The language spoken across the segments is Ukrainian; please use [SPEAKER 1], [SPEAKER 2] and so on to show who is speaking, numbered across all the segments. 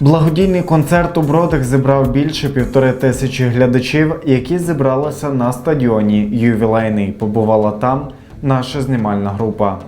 [SPEAKER 1] Благодійний концерт у Бродах зібрав більше півтори тисячі глядачів, які зібралися на стадіоні Ювілейний. Побувала там наша знімальна група.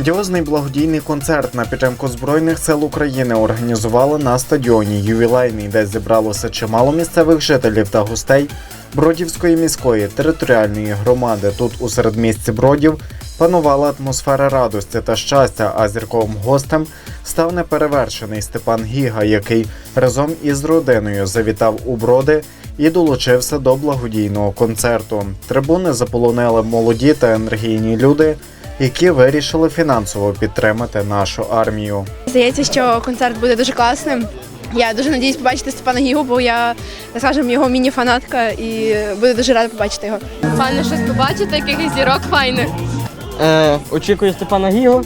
[SPEAKER 1] Грандіозний благодійний концерт на підтримку Збройних сил України організували на стадіоні Ювілейний, де зібралося чимало місцевих жителів та гостей Бродівської міської територіальної громади. Тут у середмісті Бродів панувала атмосфера радості та щастя. А зірковим гостем став неперевершений Степан Гіга, який разом із родиною завітав у Броди і долучився до благодійного концерту. Трибуни заполонили молоді та енергійні люди які вирішили фінансово підтримати нашу армію.
[SPEAKER 2] Здається, що концерт буде дуже класним. Я дуже надіюсь побачити Степана Гігу, бо я, так скажемо, його міні-фанатка і буду дуже рада побачити його.
[SPEAKER 3] Файно щось побачити, якихось зірок файних.
[SPEAKER 4] Е, очікую Степана Гігу.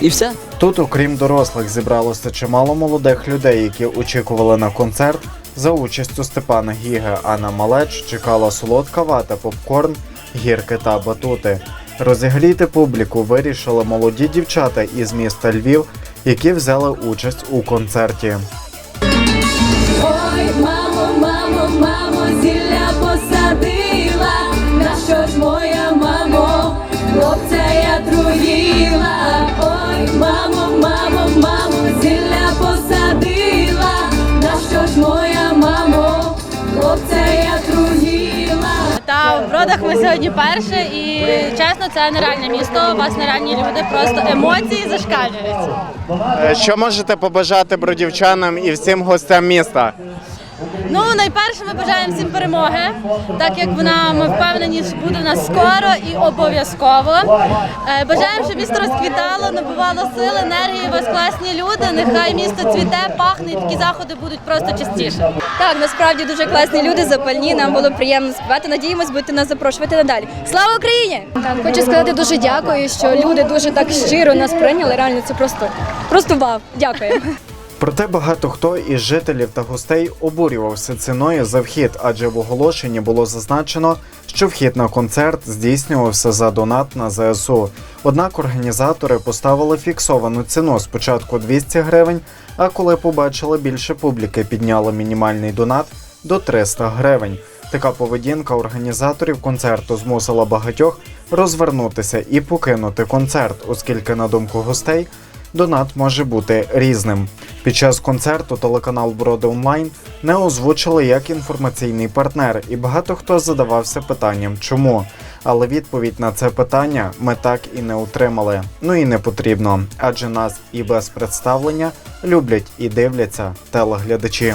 [SPEAKER 4] І все.
[SPEAKER 1] Тут, окрім дорослих, зібралося чимало молодих людей, які очікували на концерт за участю Степана Гіги. А на малеч чекала солодка вата, попкорн, гірки та батути. Розігріти публіку вирішили молоді дівчата із міста Львів, які взяли участь у концерті.
[SPEAKER 3] Та ми сьогодні перше, і чесно, це нереальне місто. У вас нереальні люди, просто емоції зашкалюють.
[SPEAKER 1] Е, Що можете побажати бродівчанам і всім гостям міста?
[SPEAKER 3] Ну, найперше ми бажаємо всім перемоги, так як вона ми впевнені, що буде в нас скоро і обов'язково. Е, Бажаємо, щоб місто розквітало, набувало сил, енергії, у вас класні люди. Нехай місто цвіте, пахне, і такі заходи будуть просто частіше.
[SPEAKER 5] Так, насправді дуже класні люди, запальні. Нам було приємно співати. Надіємось, будете нас запрошувати надалі. Слава Україні! Так, хочу сказати дуже дякую, що люди дуже так щиро нас прийняли. Реально, це просто просто вау. Дякую.
[SPEAKER 1] Проте багато хто із жителів та гостей обурювався ціною за вхід, адже в оголошенні було зазначено, що вхід на концерт здійснювався за донат на ЗСУ. Однак організатори поставили фіксовану ціну спочатку 200 гривень, а коли побачили більше публіки, підняли мінімальний донат до 300 гривень. Така поведінка організаторів концерту змусила багатьох розвернутися і покинути концерт, оскільки, на думку гостей, донат може бути різним. Під час концерту телеканал Броди Онлайн не озвучили як інформаційний партнер, і багато хто задавався питанням, чому. Але відповідь на це питання ми так і не отримали. Ну і не потрібно, адже нас і без представлення люблять і дивляться телеглядачі.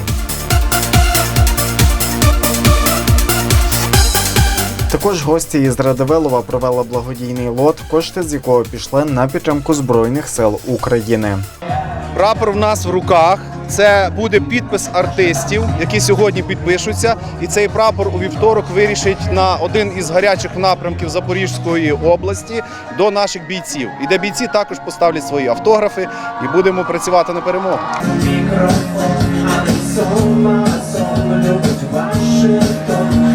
[SPEAKER 1] Також гості із Радивилова провели благодійний лот, кошти з якого пішли на підтримку Збройних сил України.
[SPEAKER 6] Прапор в нас в руках. Це буде підпис артистів, які сьогодні підпишуться. І цей прапор у вівторок вирішить на один із гарячих напрямків Запорізької області до наших бійців. І де бійці також поставлять свої автографи і будемо працювати на перемогу.
[SPEAKER 7] Але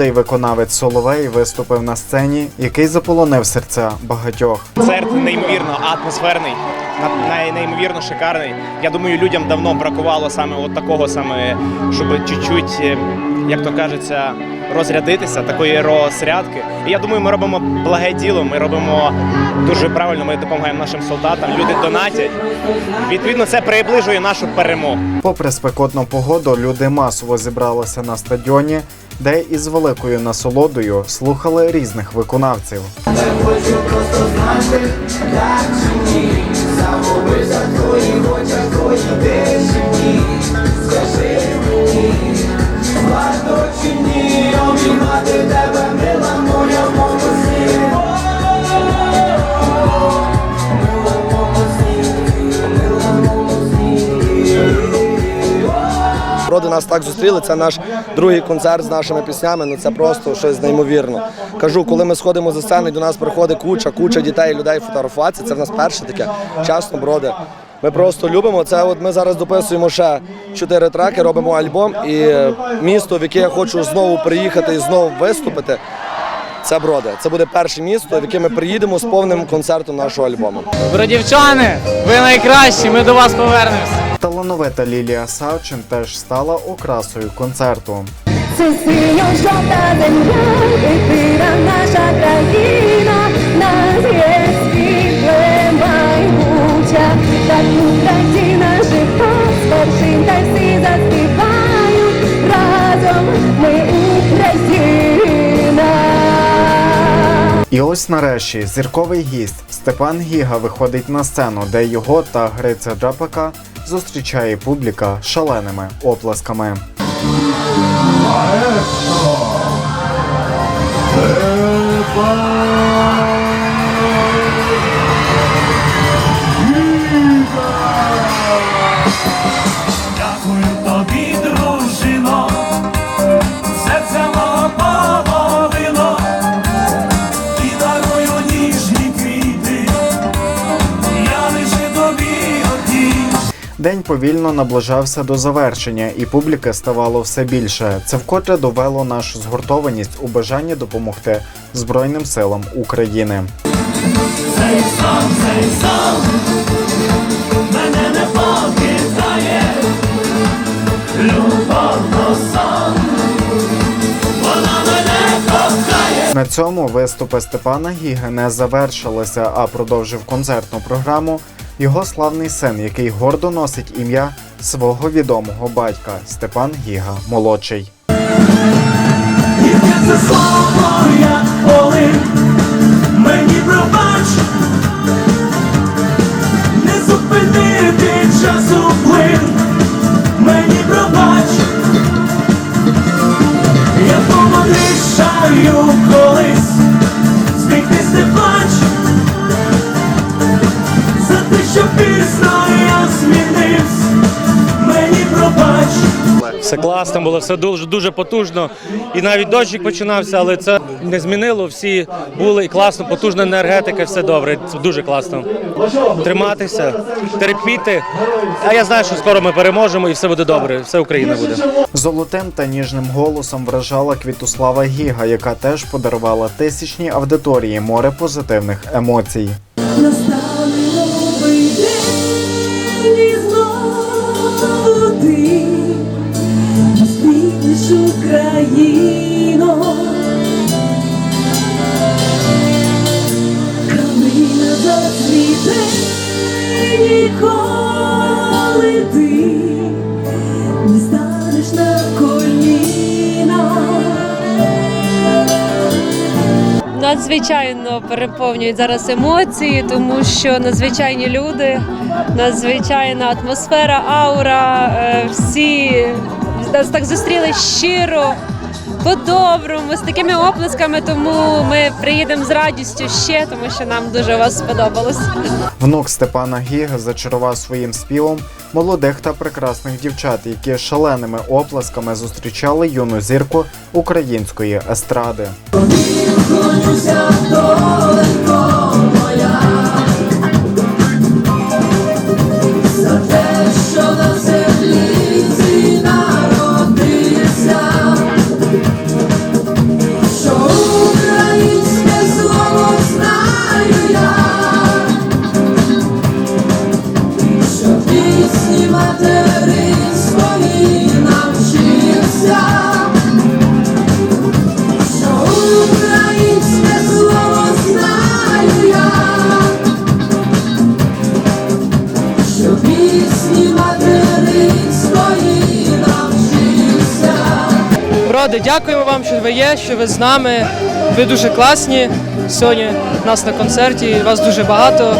[SPEAKER 1] Молодий виконавець Соловей виступив на сцені, який заполонив серця багатьох.
[SPEAKER 8] Концерт неймовірно атмосферний, неймовірно шикарний. Я думаю, людям давно бракувало саме от такого саме, щоб чуть-чуть, е, як то кажеться, розрядитися, такої розрядки. І я думаю, ми робимо благе діло, ми робимо дуже правильно, ми допомагаємо нашим солдатам. Люди донатять. Відповідно, це приближує нашу перемогу.
[SPEAKER 1] Попри спекотну погоду, люди масово зібралися на стадіоні, де із великою насолодою слухали різних виконавців.
[SPEAKER 9] Роди нас так зустріли. Це наш другий концерт з нашими піснями. Ну це просто щось неймовірно. Кажу, коли ми сходимо за сцену, до нас приходить куча, куча дітей, людей фотографуватися. Це в нас перше таке. Чесно, броди. Ми просто любимо. Це от ми зараз дописуємо ще чотири треки, робимо альбом. І місто, в яке я хочу знову приїхати і знову виступити. Це броди. Це буде перше місто, в яке ми приїдемо з повним концертом нашого альбому.
[SPEAKER 4] Бродівчани, ви найкращі, ми до вас повернемось.
[SPEAKER 1] Талановита Лілія Савчин теж стала окрасою концерту.
[SPEAKER 10] Це синьо-жовта земля, наша
[SPEAKER 1] ось нарешті зірковий гість Степан Гіга виходить на сцену, де його та Гриця Джапака зустрічає публіка шаленими оплесками.
[SPEAKER 7] Дякую
[SPEAKER 1] День повільно наближався до завершення, і публіки ставало все більше. Це вкотре довело нашу згуртованість у бажанні допомогти Збройним силам України.
[SPEAKER 7] Мене не покидає.
[SPEAKER 1] На цьому виступи Степана Гіги не завершилися, а продовжив концертну програму його славний син, який гордо носить ім'я свого відомого батька Степан Гіга молодший.
[SPEAKER 7] Це слово я коли мені пробач, не зупинити часу плин, мені пробач, я помогрішаю
[SPEAKER 11] Все класно було, все дуже дуже потужно. І навіть дощик починався, але це не змінило. Всі були і класно, потужна енергетика, все добре. Це дуже класно. Триматися, терпіти. А я знаю, що скоро ми переможемо і все буде добре. Все Україна буде.
[SPEAKER 1] Золотим та ніжним голосом вражала Квітуслава Гіга, яка теж подарувала тисячній аудиторії море позитивних емоцій.
[SPEAKER 10] Настане новий день і знову ти зустрінеш Україну. Калина зацвіте ніколи ти не станеш на коліна.
[SPEAKER 3] Надзвичайно переповнюють зараз емоції, тому що надзвичайні люди, надзвичайна атмосфера, аура. е, Всі нас так зустріли щиро, по-доброму, з такими оплесками. Тому ми приїдемо з радістю ще, тому що нам дуже вас сподобалось.
[SPEAKER 1] Внук Степана Гіга зачарував своїм співом молодих та прекрасних дівчат, які шаленими оплесками зустрічали юну зірку української естради.
[SPEAKER 12] Ради. Дякуємо вам, що ви є, що ви з нами. Ви дуже класні. Сьогодні у нас на концерті, вас дуже багато.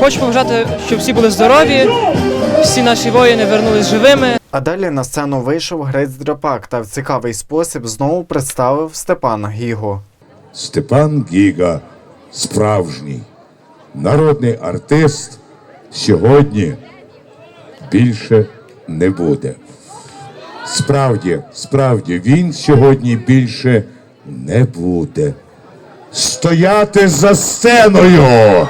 [SPEAKER 12] Хочу побажати, щоб всі були здорові, всі наші воїни вернулись живими.
[SPEAKER 1] А далі на сцену вийшов Грець Драпак та в цікавий спосіб знову представив Степана Гігу.
[SPEAKER 13] Степан Гіга справжній народний артист сьогодні більше не буде. Справді, справді, він сьогодні більше не буде. Стояти за сценою.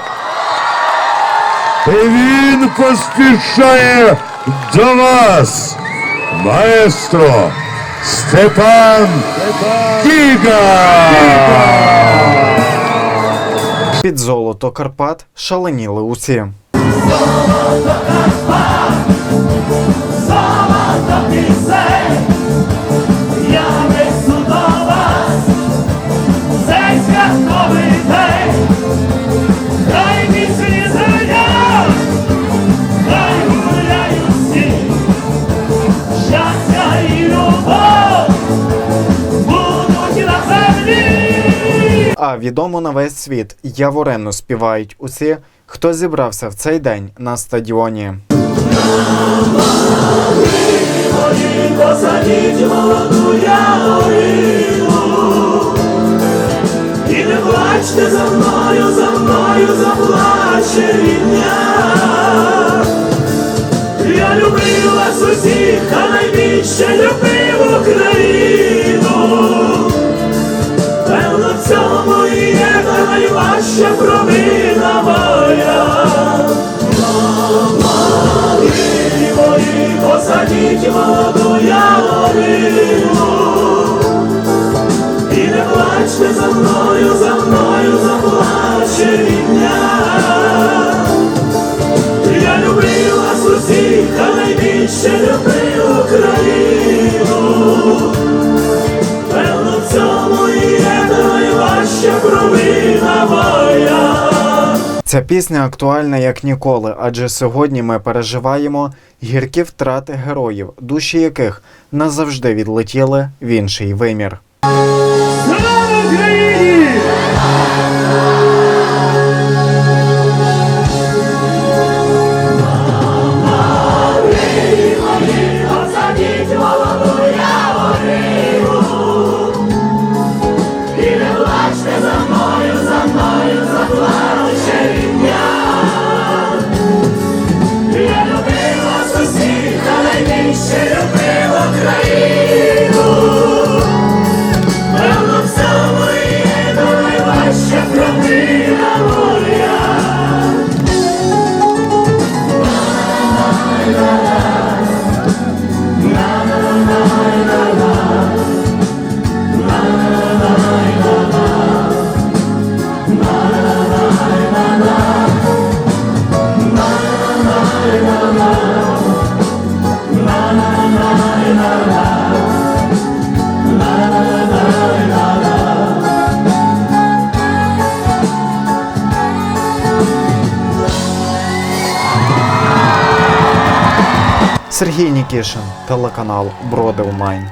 [SPEAKER 13] І він поспішає до вас, маестро Степан Гіга!
[SPEAKER 1] Під золото Карпат шаленіли усі.
[SPEAKER 7] Золото землі.
[SPEAKER 1] Відомо на весь світ Яворенну співають усі, хто зібрався в цей день на стадіоні.
[SPEAKER 7] І не плачте за мною, за мною заплаче рідня Я любив вас усіх, а найбільше любив Україну та найважча провина моя. Мої мої, посадіть молоду яловину, І не плачте за мною, за мною за рідня
[SPEAKER 1] пісня актуальна як ніколи, адже сьогодні ми переживаємо гіркі втрати героїв, душі яких назавжди відлетіли в інший вимір.
[SPEAKER 7] Найбільше
[SPEAKER 1] Сергій телеканал Бродилмайн.